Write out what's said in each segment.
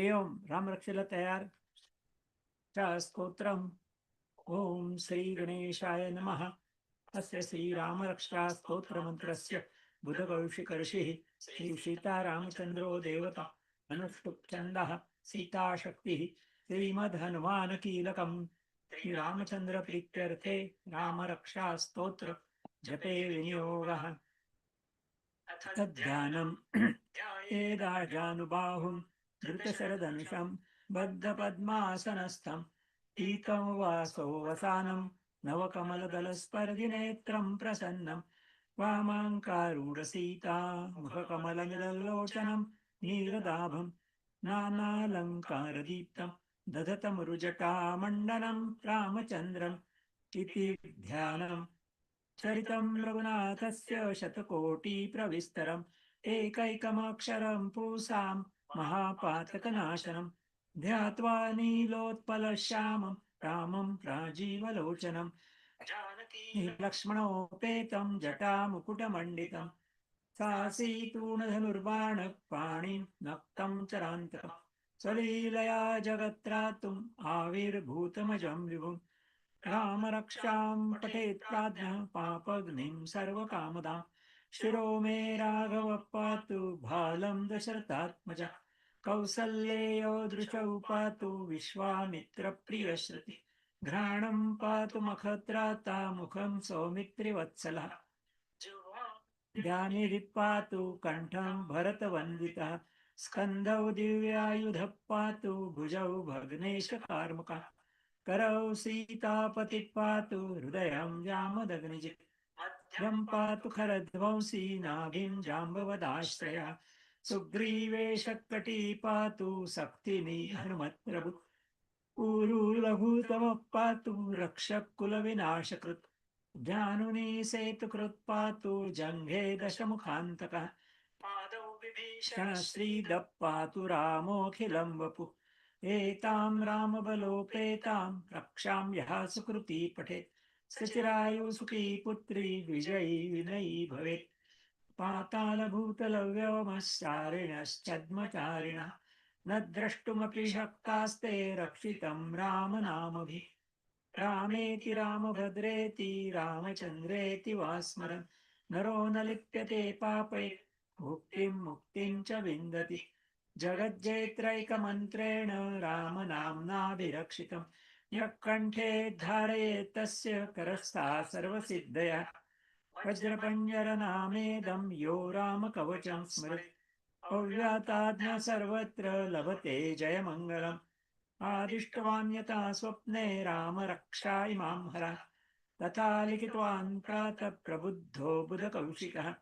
हरि ओम रामरक्षेला तयार. च स्तोत्रम् ॐ श्रीगणेशाय नमः. अस्य श्रीरामरक्षा स्तोत्रमन्त्रस्य बुधकौशिकर्षिः श्रीसीतारामचन्द्रो देवता अनुष्टुप्छन्दः सीताशक्तिः श्रीमद्हनुमानकीलकम्. श्रीरामचन्द्रप्रीत्यर्थे रामरक्षा स्तोत्र जपे विनियोगः. तद्ध्यानम्. एदाजानुबाहुं धृतशरधनुषं बद्धपद्मासनस्थं पीतमुवासो वसानं नवकमलदलस्पर्धिनेत्रं प्रसन्नं वामाङ्कारूढसीता मुखकमलनिलोचनं नीरदाभं नानालङ्कारदीप्तं दधतमरुजटामण्डनं रामचन्द्रम् इति ध्यानम् चरितं रघुनाथस्य शतकोटिप्रविस्तरम् एकैकमक्षरं पूसाम् महापातकनाशनं ध्यात्वा नीलोत्पलश्यामं रामं राजीवलोचनं जानकी लक्ष्मणोपेतं जटामुकुटमण्डितं। सासीतूणधनुर्बाणपाणिं नक्तं चरान्तरं स्वलीलया जगत्रातुम् आविर्भूतमजं विभुं रामरक्षां पठेत् प्राज्ञः पापग्निं सर्वकामदां शिरो मे राघव कालं दशरथात्मजा कौसल्येयो दृशौ पातु विश्वामित्रप्रियश्रुति। घ्राणं पातु मखत्राता मुखं सौमित्रिवत्सलः। ध्यानिधिः पातु कण्ठं भरतवन्दितः। स्कन्धौ दिव्यायुधः पातु भुजौ भग्नेशकार्मुकः। करौ सीतापतिः पातु हृदयं जामदग्निजित्। मध्यं पातु खरध्वंसी नाभिं जाम्बवदाश्रयः। सुग्रीवेशकटी पातु सक्तिनी हनुमत्प्रभु। ऊरु लघुतमः पातु रक्षः कुलविनाशकृत् जानुनी सेतुकृत् पातु जङ्घे दशमुखान्तकः। पादौ विभीषण। श्रीदः पातु रामोऽखिलं वपुः। एतां रामबलोपेतां रक्षां यः सुकृती पठेत् सचिरायुसुखी पुत्री विजयी विनयी भवेत्। पातालभूतलव्योमश्चारिणश्चद्मचारिणः न द्रष्टुमपि शक्तास्ते रक्षितं रामनामभिः। रामेति रामभद्रेति रामचन्द्रेति वा स्मरन् नरो न लिप्यते पापै भुक्तिं मुक्तिं च विन्दति। जगज्जेत्रैकमन्त्रेण रामनाम्नाभिरक्षितं यः कण्ठे धारयेत् तस्य करस्ता सर्वसिद्धया। वज्रपञ्जरनामेदं यो रामकवचं स्मृत् अव्याताज्ञ सर्वत्र लभते जयमङ्गलम्। आदिष्टवान्यता स्वप्ने स्वप्ने रामरक्षा इमां हर। तथा लिखितवान् प्रातः प्रबुद्धो बुधकौशिकः।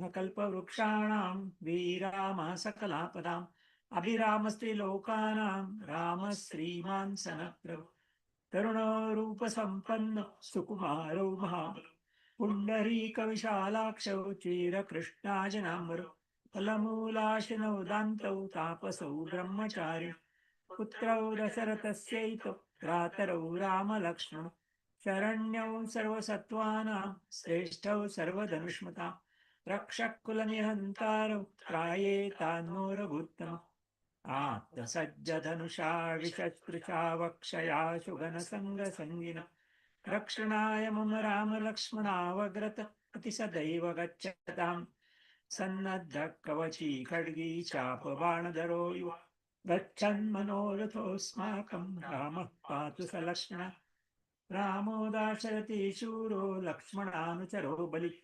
न कल्पवृक्षाणां वीरामः सकलापदाम्। अभिरामस्त्रिलोकानां रामः श्रीमान् सनप्रभु तरुणरूपसम्पन्न सुकुमारौ महाबलौ। पुण्डरीकविशालाक्षौ चीरकृष्णाजनाम्बरौ फलमूलाशिनौ दान्तौ तापसौ ब्रह्मचारि पुत्रौ दशरथस्यैतौ भ्रातरौ रामलक्ष्मण शरण्यौ सर्वसत्त्वानां श्रेष्ठौ सर्वधनुष्मता रक्षकुलनिहन्तारौ त्राये रघुत्तम आत्मसज्जधनुषा विशस्पृशा वक्षया शुगनसङ्गसङ्गिन रक्षणाय मम रामलक्ष्मणावग्रत इति सदैव गच्छताम्। सन्नद्ध कवची खड्गी चापबाणधरो युव। गच्छन्मनोरथोऽस्माकं रामः पातु स लक्ष्मण। रामो दाशरथि शूरो लक्ष्मणानुचरो बलि।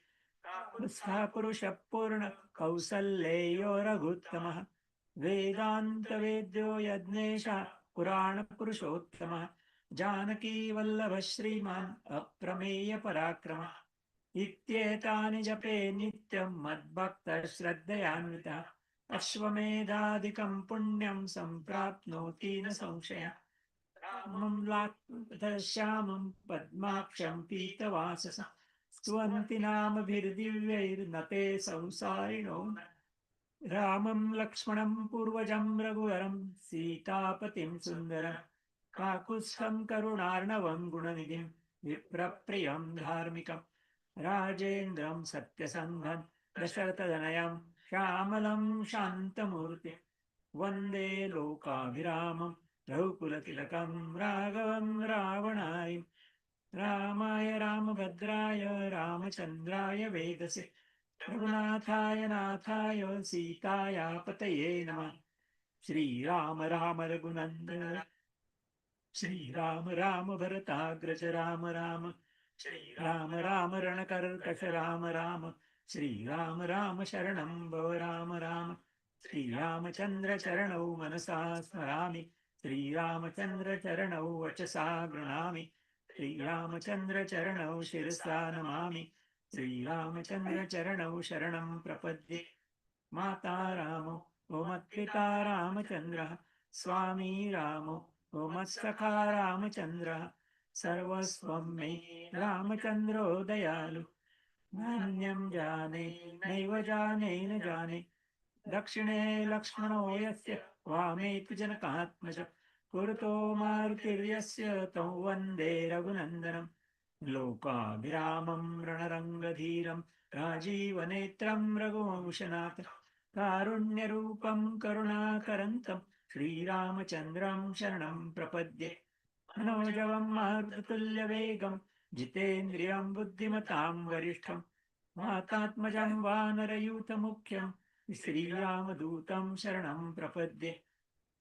पुरुषः पूर्ण कौसल्येयो रघुत्तमः वेदान्तवेद्यो यज्ञेशः पुराणपुरुषोत्तमः। जानकी वल्लभ श्रीमान् अप्रमेय इत्येतानि जपे नित्यं मद्भक्तश्रद्धयान्वितः। अश्वमेधादिकं पुण्यं सम्प्राप्नोति न संशय। रामं लाश्यामं पद्माक्षं पीतवासस। स्तुवन्ति नामभिर्दिव्यैर्नते संसारिणो रामं लक्ष्मणं पूर्वजं रघुवरं सीतापतिं सुन्दरम्। काकुत्स्थं करुणार्णवं गुणनिधिं विप्रप्रियं धार्मिकं। राजेन्द्रं सत्यसङ्घं दशरथदनयं श्यामलं शान्तमूर्ति वन्दे लोकाभिरामं रघुकुलतिलकं राघवं रावणाय रामाय रामभद्राय रामचन्द्राय वेदसे रघुनाथाय नाथाय सीताया पतये नमः। श्रीराम राम रघुनन्दन श्रीराम राम भरताग्रज राम राम श्रीराम राम रणकर्कश राम राम श्रीराम राम शरणं भव राम राम श्रीरामचन्द्रचरणौ मनसा स्मरामि श्रीरामचन्द्रचरणौ वचसा गृह्णामि श्रीरामचन्द्रचरणौ शिरसा नमामि श्रीरामचन्द्रचरणौ शरणं प्रपद्ये। माता रामो ओ मत्पिता रामचन्द्रः स्वामी रामो ओ मत्सखा रामचन्द्रः सर्वस्वं मे रामचन्द्रो दयालु नान्यं जाने नैव जाने न जाने दक्षिणे लक्ष्मणो यस्य वामे तु जनकात्मज पुरतो मारुतिर्यस्य तं वन्दे रघुनन्दनं लोकाभिरामं रणरङ्गधीरं राजीवनेत्रं रघुवंशनाथ कारुण्यरूपं करुणाकरन्तं श्रीरामचन्द्रं शरणं प्रपद्ये। मनोजवं मारुततुल्यवेगं जितेन्द्रियं बुद्धिमतां वरिष्ठं। मातात्मजं वानरयूथमुख्यं श्रीरामदूतं शरणं प्रपद्ये।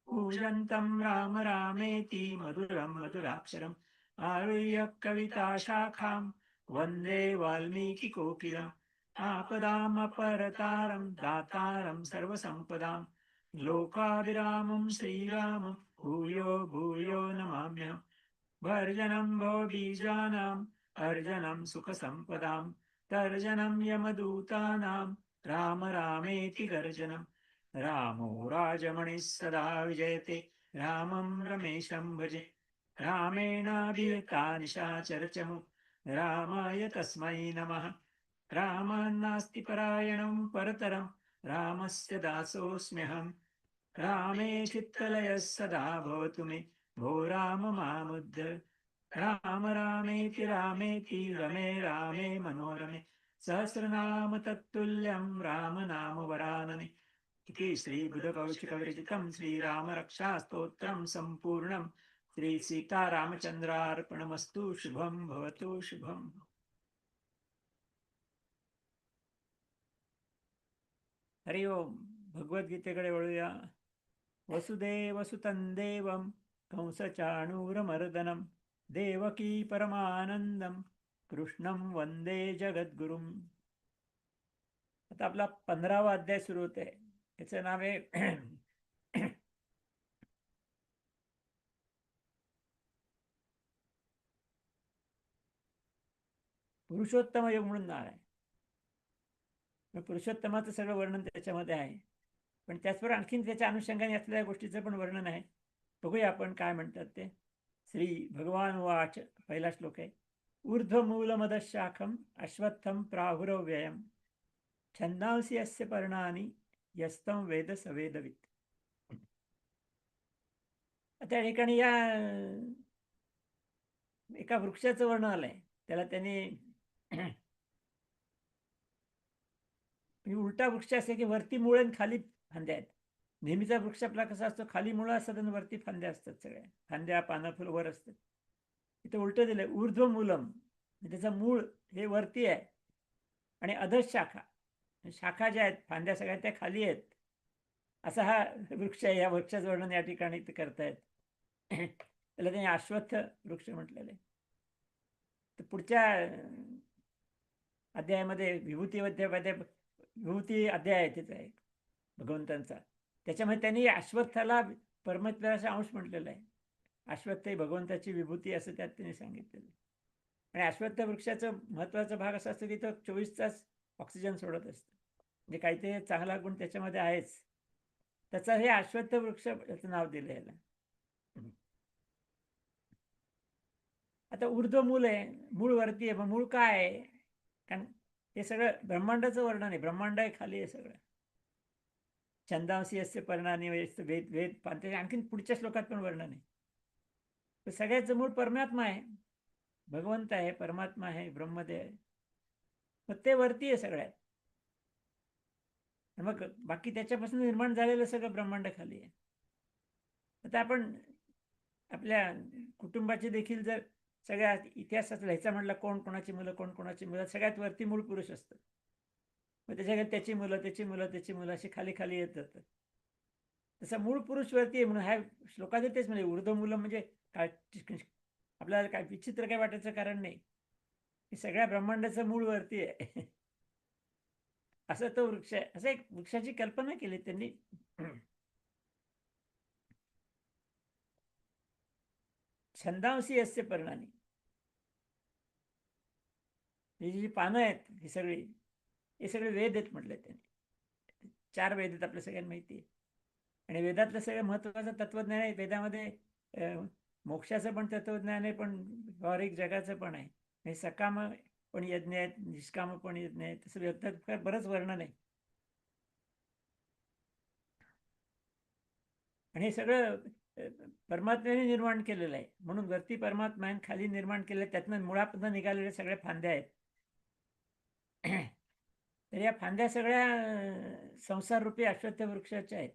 पूजन्तं राम रामेति मधुरं मधुराक्षरम् आरुह्य कविताशाखां वन्दे वाल्मीकिकोकिलम्। आपदामपरतारं दातारं सर्वसम्पदां लोकाभिरामं श्रीरामं भूयो भूयो नमाम्यहम् भर्जनं भो बीजानाम् अर्जनं सुखसम्पदां तर्जनं यमदूतानां राम रामेति गर्जनं। रामो राजमणिः सदा विजयते रामं रमेशं भजे। रामेणाभियता निशाचरचमु रामाय तस्मै नमः। रामान्नास्ति परायणं परतरं रामस्य दासोऽस्म्यहम्। रामे चित्तलयः सदा भवतु मे। भो राम मामुद्ध। राम रामेति रामेति रमे रामे मनोरमे। सहस्रनाम तत्तुल्यं राम नाम वरानने। इति श्रीबुधकौशिकविरचितं श्रीरामरक्षास्तोत्रं सम्पूर्णं। श्रीसीतारामचन्द्रार्पणमस्तु। शुभं भवतु शुभम्। हरि ओम। भगवद्गीतेकडे वळूया। वसुदेवसुतं देवं कंसचाणूरमर्दनं देवकी परमानंदम कृष्णं वंदे जगद्गुरुम. आता आपला पंधरावा अध्याय सुरू होते याचं नाव आहे पुरुषोत्तम योग म्हणून नाव आहे. पुरुषोत्तमाचं सगळं वर्णन त्याच्यामध्ये आहे. पण त्याचबरोबर आणखीन त्याच्या अनुषंगाने असलेल्या गोष्टीचं पण वर्णन आहे. बघूया आपण काय म्हणतात ते. श्री भगवान वाच पहिला श्लोक आहे. ऊर्ध्वमूलमदशाखम अश्वत्थम प्राहुरव्ययम छंदांसी अस्य पर्णानी यस्तम वेद सवेदवित। त्या ठिकाणी या एका वृक्षाचं वर्णन आलंय. त्याला त्यांनी म्हणजे उलटा वृक्ष असे की वरती मुळे आणि खाली फांद्या आहेत. नेहमीचा वृक्ष आपला कसा असतो? खाली मुळं असतात आणि वरती फांद्या असतात सगळ्या फांद्या पानं फुल वर असतात. इथं उलटं दिलंय. ऊर्ध्व मूलम त्याचं मूळ हे वरती आहे. आणि अधश शाखा. शाखा ज्या आहेत फांद्या सगळ्या त्या खाली आहेत. असा हा वृक्ष आहे. या वृक्षाचं वर्णन या ठिकाणी ते करतायत. त्याला त्यांनी अश्वत्थ वृक्ष म्हटलेले तर पुढच्या अध्यायामध्ये विभूती अध्याय विभूती अध्याय आहे त्याचा एक. भगवंतांचा. त्याच्यामध्ये त्यांनी अश्वत्थाला परमेश्वराचा अंश म्हटलेला आहे. अश्वत्थ ही भगवंताची विभूती असं त्यात त्यांनी सांगितलेलं आणि अश्वत्थ वृक्षाचं महत्त्वाचा भाग असा असतो की तो चोवीस तास ऑक्सिजन सोडत असतं. म्हणजे काहीतरी चांगला गुण त्याच्यामध्ये आहेच. त्याचं हे अश्वत्थ वृक्ष याचं नाव दिलं याला. आता ऊर्ध्व मूल आहे. मूळ वरती आहे. मग मूळ काय आहे? कारण हे सगळं ब्रह्मांडाचं वर्णन आहे. ब्रह्मांड आहे खाली आहे सगळं. छंदांशी असे परिणामी वेद वेद त्याच्या आणखीन पुढच्या श्लोकात पण वर्णन आहे. सगळ्याचं मूळ परमात्मा आहे. भगवंत आहे परमात्मा आहे ब्रह्मदेव आहे. मग ते वरती आहे सगळ्यात. मग बाकी त्याच्यापासून निर्माण झालेलं सगळं ब्रह्मांड खाली आहे. आता आपण आपल्या कुटुंबाचे देखील जर सगळ्या इतिहासात लिहायचा म्हटलं कोण कोणाची मुलं कोण कोणाची मुलं सगळ्यात वरती मूळ पुरुष असतं. मग त्याच्याकडे त्याची मुलं त्याची मुलं त्याची मुलं अशी खाली खाली येत जातात. तसं मूळ पुरुष वरती आहे म्हणून ह्या श्लोकाचं तेच म्हणजे ऊर्ध्व मुलं म्हणजे काय? आपल्याला काय विचित्र काय वाटायचं कारण नाही. की सगळ्या ब्रह्मांडाचं मूळ वरती आहे. असं तो वृक्ष आहे. असं एक वृक्षाची कल्पना केली त्यांनी. छंदांशी असते परिणामी. ही जी पानं आहेत ही सगळी हे सगळे वेद आहेत म्हटले त्यांनी. चार वेद आहेत आपल्या सगळ्यांना माहिती आहे. आणि वेदातलं सगळं महत्वाचं तत्वज्ञान आहे. वेदामध्ये मोक्षाचं पण तत्वज्ञान आहे पण व्यावहारिक जगाचं पण आहे. हे सकाम पण यज्ञ आहेत निष्काम पण यज्ञ आहेत. तसं व्यक्त बरंच वर्णन आहे. आणि हे सगळं परमात्म्याने निर्माण केलेलं आहे. म्हणून वरती परमात्मा खाली निर्माण केलं त्यातनं मुळापासून निघालेले सगळे फांद्या आहेत. तर या फांद्या सगळ्या संसार रूपी अश्वत्थ वृक्षाच्या आहेत.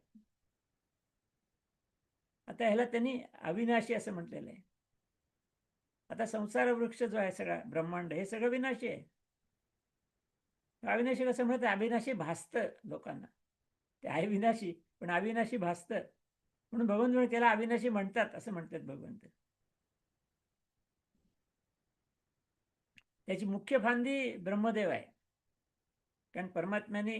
आता ह्याला त्यांनी अविनाशी असं म्हटलेलं आहे. आता संसार वृक्ष जो आहे सगळा ब्रह्मांड हे सगळं विनाशी आहे. अविनाशी कसं म्हणत अविनाशी भासतं लोकांना. ते आहे विनाशी पण अविनाशी भासतं. म्हणून भगवंत त्याला अविनाशी म्हणतात असं म्हणतात भगवंत. त्याची मुख्य फांदी ब्रह्मदेव आहे. कारण परमात्म्याने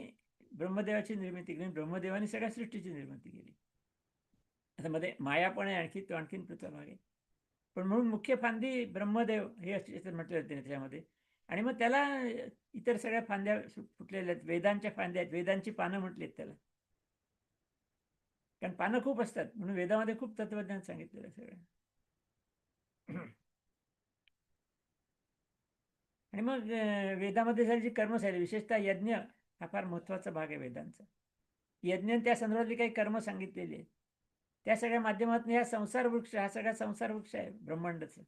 ब्रह्मदेवाची निर्मिती केली ब्रह्मदेवाने सगळ्या सृष्टीची निर्मिती केली. आता मध्ये माया पण आहे आणखी तो आणखीन पृथ्वा आहे पण म्हणून मुख्य फांदी ब्रह्मदेव हे असं म्हटलं जाते त्याच्यामध्ये. आणि मग त्याला इतर सगळ्या फांद्या फुटलेल्या आहेत. वेदांच्या फांद्या आहेत. वेदांची पानं म्हटलीत त्याला. कारण पानं खूप असतात. म्हणून वेदामध्ये खूप तत्वज्ञान सांगितलेलं सगळं आणि मग वेदामध्ये झाली जी कर्मशैली विशेषतः यज्ञ हा फार महत्त्वाचा भाग आहे वेदांचा. यज्ञ त्या संदर्भातली काही कर्म सांगितलेली आहेत. त्या सगळ्या माध्यमातून ह्या संसार वृक्ष हा सगळा संसार वृक्ष आहे ब्रह्मांडाचं.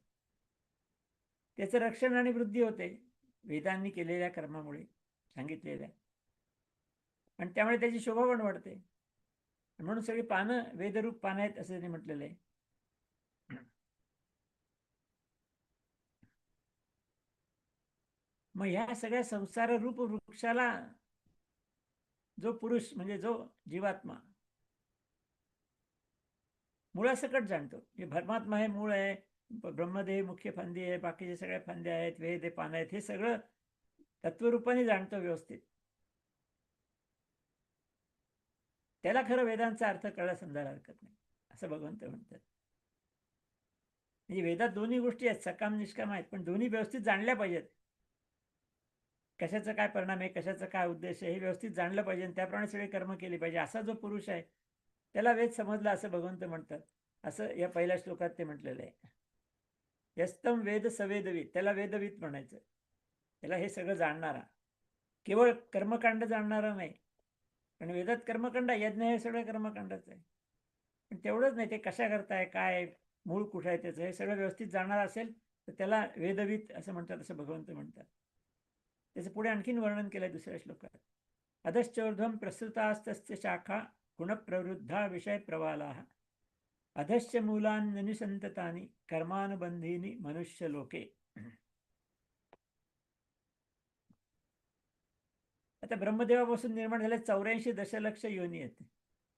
त्याचं रक्षण आणि वृद्धी होते वेदांनी केलेल्या कर्मामुळे सांगितलेल्या. आणि त्यामुळे त्याची शोभा पण वाढते. म्हणून सगळी पानं वेदरूप पानं आहेत असं त्यांनी म्हटलेलं आहे. मग ह्या सगळ्या संसार रूप वृक्षाला जो पुरुष म्हणजे जो जीवात्मा मुळासकट जाणतो. हे परमात्मा हे मूळ आहे ब्रह्मदेव मुख्य फांदी आहे बाकीचे सगळ्या फांद्या आहेत वेद पान आहेत हे सगळं तत्वरूपाने जाणतो व्यवस्थित. त्याला खरं वेदांचा अर्थ कळला समजायला हरकत नाही असं भगवंत म्हणतात. म्हणजे वेदात दोन्ही गोष्टी आहेत सकाम निष्काम आहेत पण दोन्ही व्यवस्थित जाणल्या पाहिजेत. कशाचा काय परिणाम आहे कशाचा काय उद्देश आहे हे व्यवस्थित जाणलं पाहिजे आणि त्याप्रमाणे सगळे कर्म केले पाहिजे. असा जो पुरुष आहे त्याला वेद समजला असं भगवंत म्हणतात. असं या पहिल्या श्लोकात ते म्हटलेलं आहे. यस्तम वेद सवेदवीत त्याला वेदवीत म्हणायचं. त्याला हे सगळं जाणणारा. केवळ कर्मकांड जाणणारा नाही पण वेदात कर्मकांड यज्ञ हे सगळं कर्मकांडच आहे. पण तेवढंच नाही ते कशा करताय काय मूळ कुठं आहे त्याचं हे सगळं व्यवस्थित जाणार असेल तर त्याला वेदवीत असं म्हणतात असं भगवंत म्हणतात. त्याचं पुढे आणखीन वर्णन केलंय दुसऱ्या श्लोकात. अधश्चौर्ध्वम प्रसृतास्तस्य शाखा गुणप्रवृद्धा विषय प्रवाला अधश्च मूलान्यनुसंततानी कर्मानुबंधीनी मनुष्य लोके आता ब्रह्मदेवापासून निर्माण झाले चौऱ्याऐंशी दशलक्ष योनी आहेत.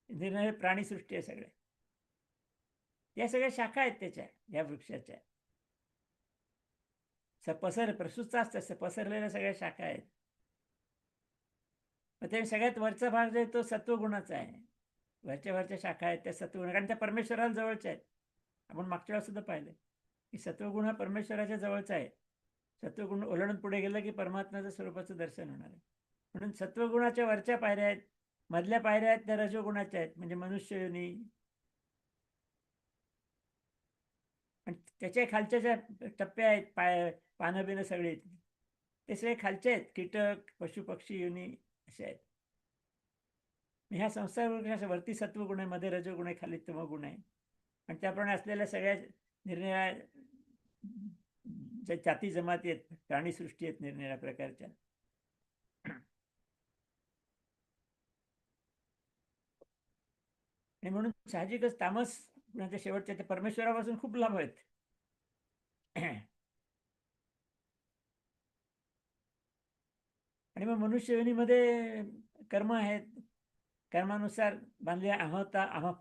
निर्णय प्राणीसृष्टी आहे सगळ्या या सगळ्या शाखा आहेत त्याच्या या वृक्षाच्या. पसर प्रसूतच तसं पसरलेल्या सगळ्या शाखा आहेत. मग ते सगळ्यात वरचा भाग जो आहे तो सत्वगुणाचा आहे. वरच्या वरच्या शाखा आहेत त्या सत्वगुण कारण त्या परमेश्वराला जवळच्या आहेत. आपण मागच्या वेळा सुद्धा पाहिलं की सत्वगुण हा परमेश्वराच्या जवळचा आहे. सत्वगुण ओलांडून पुढे गेलं की परमात्म्याचं स्वरूपाचं दर्शन होणार आहे. म्हणून सत्वगुणाच्या वरच्या पायऱ्या आहेत मधल्या पायऱ्या आहेत त्या रजोगुणाच्या आहेत. म्हणजे मनुष्य योनी त्याच्या खालच्या ज्या टप्प्या आहेत पाय पानं बिनं सगळे ते सगळे खालचे आहेत. कीटक पशु पक्षी असे आहेत. ह्या संसार वरती सत्वगुण आहे मध्ये रजोगुण आहे खाली तमगुण आहे. आणि त्याप्रमाणे असलेल्या सगळ्या निरनिळ्या ज्या जाती जमाती आहेत प्राणीसृष्टी आहेत निरनिळ्या प्रकारच्या. आणि म्हणून साहजिकच तामस गुणाच्या शेवटच्या ते परमेश्वरापासून खूप लांब आहेत. आणि मग मनुष्ययोनीमध्ये कर्म आहेत. कर्मानुसार बांधले अहमता अह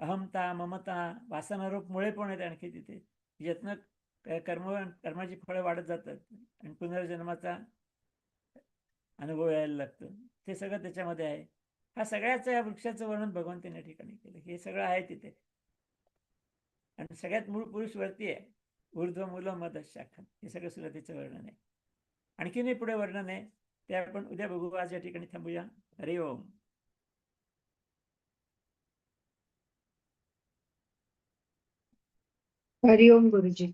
अहमता ममता वासनारूप मुळे पण आहेत आणखी तिथे. यत्न कर्म कर्माची फळं वाढत जातात आणि पुनर्जन्माचा अनुभव यायला लागतो. ते सगळं त्याच्यामध्ये आहे. हा सगळ्याच या वृक्षाचं वर्णन भगवंतीने ठिकाणी केलं. हे सगळं आहे तिथे. आणि सगळ्यात मूळ पुरुष वरती आहे. ऊर्ध्व मुलं मध शाखा हे सगळं सुरुवातीचं वर्णन आहे. आणखीनही पुढे वर्णन आहे. ते आपण उद्या बघू. आज या ठिकाणी थांबूया. हरि ओम. हरिओम गुरुजी.